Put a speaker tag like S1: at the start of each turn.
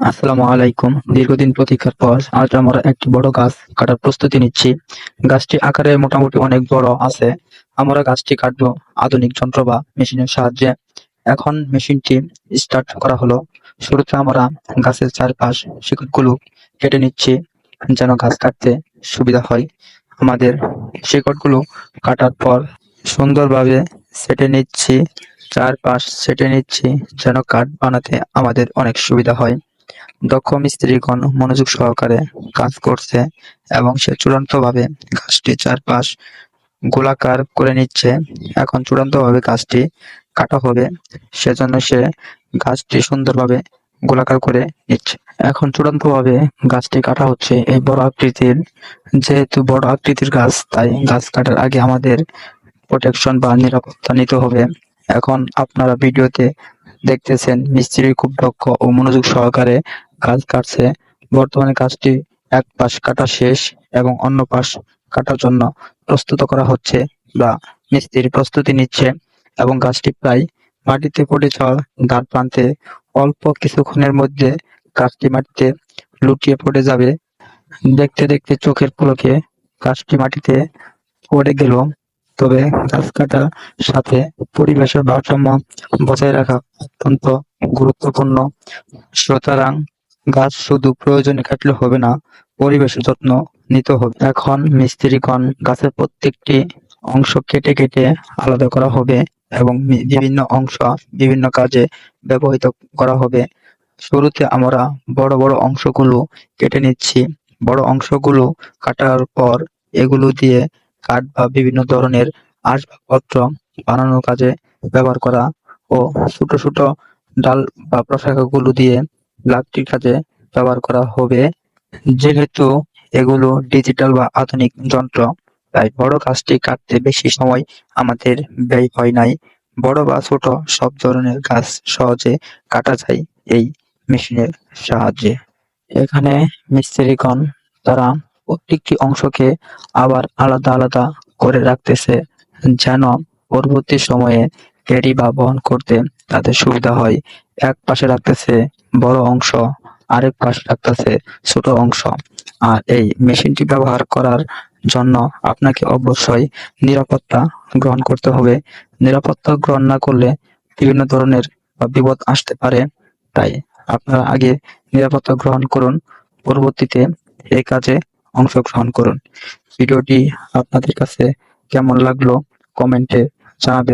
S1: আসসালামু আলাইকুম। দীর্ঘদিন প্রতীক্ষার পর আজ আমরা একটি বড় গাছ কাটার প্রস্তুতি নিচ্ছি। গাছটি আকারে মোটামুটি অনেক বড় আছে। আমরা গাছটি কাটবো আধুনিক যন্ত্র বা মেশিনের সাহায্যে। এখন মেশিনটি স্টার্ট করা হলো। শুরুতে আমরা গাছের চারপাশ শিকড়গুলো কেটে নিচ্ছি যেন গাছ কাটতে সুবিধা হয়। আমাদের শিকড়গুলো কাটার পর সুন্দরভাবে সেটে নিচ্ছি, চারপাশ সেটে নিচ্ছি যেন কাঠ বানাতে আমাদের অনেক সুবিধা হয়। দক্ষ মিস্ত্রিগণ মনোযোগ সহকারে কাজ করছে এবং সে চূড়ান্তভাবে গাছটি চারপাশ গোলাকার করে নিচ্ছে। এখন চূড়ান্তভাবে গাছটি কাটা হবে, সেজন্য সে গাছটি সুন্দরভাবে গোলাকার করে নিচ্ছে। এখন চূড়ান্তভাবে গাছটি কাটা হচ্ছে এই বড় আকৃতির। যেহেতু বড় আকৃতির গাছ, তাই গাছ কাটার আগে আমাদের প্রোটেকশন বা নিরাপত্তা নিতে হবে। এখন আপনারা ভিডিওতে দেখতেছেন, মিস্ত্রি খুব দক্ষ ও মনোযোগ সহকারে কাজ কাটছে। বর্তমানে কাজটি এক পাশ কাটা শেষ এবং অন্য পাশ কাটার জন্য প্রস্তুত করা হচ্ছে বা মিস্ত্রি প্রস্তুতি নিচ্ছে এবং গাছটি প্রায় মাটিতে পড়ে যাওয়া দ্বার প্রান্তে অল্প কিছুক্ষণের মধ্যে গাছটি মাটিতে লুটিয়ে পড়ে যাবে। দেখতে দেখতে চোখের পলকে গাছটি মাটিতে পড়ে গেল। তবে গাছ কাটার সাথে পরিবেশের ভারসাম্য বজায় রাখা অত্যন্ত গুরুত্বপূর্ণ। সুতরাং গাছ শুধু প্রয়োজনে কাটলে হবে না, পরিবেশের যত্ন নিতে হবে। এখন মিস্ত্রিগণ গাছের প্রত্যেকটি অংশ কেটে কেটে আলাদা করা হবে এবং বিভিন্ন অংশ বিভিন্ন কাজে ব্যবহৃত করা হবে। শুরুতে আমরা বড় বড় অংশগুলো কেটে নিচ্ছি। বড় অংশগুলো কাটার পর এগুলো দিয়ে কাঠ বা বিভিন্ন ধরনের আসবাবপত্র বানানোর কাজে ব্যবহার করা ও ছোট ছোট ডাল বা প্রশাখাগুলো দিয়ে লাকড়ির কাজে ব্যবহার করা হবে। যেহেতু এগুলো ডিজিটাল বা আধুনিক যন্ত্র, তাই বড় গাছটি কাটতে বেশি সময় আমাদের ব্যয় হয় নাই। বড় বা ছোট সব ধরনের গাছ সহজে কাটা যায় এই মেশিনের সাহায্যে। এখানে মিস্ত্রিগণ তারা প্রত্যেকটি অংশকে আবার আলাদা আলাদা করে রাখতেছে, যেন পরবর্তী সময়ে ক্যারি বা বহন করতে তাদের সুবিধা হয়। এক পাশে রাখতেছে বড় অংশ, আরেক পাশে রাখতেছে ছোট অংশ। আর এই মেশিনটি ব্যবহার করার জন্য আপনাকে অবশ্যই নিরাপত্তা গ্রহণ করতে হবে। নিরাপত্তা গ্রহণ না করলে বিভিন্ন ধরনের বিপদ আসতে পারে, তাই আপনারা আগে নিরাপত্তা গ্রহণ করুন। পরবর্তীতে এই কাজে অংশগ্রহণ করুন। ভিডিওটি আপনাদের কাছে কেমন লাগল? কমেন্টে জানাবেন।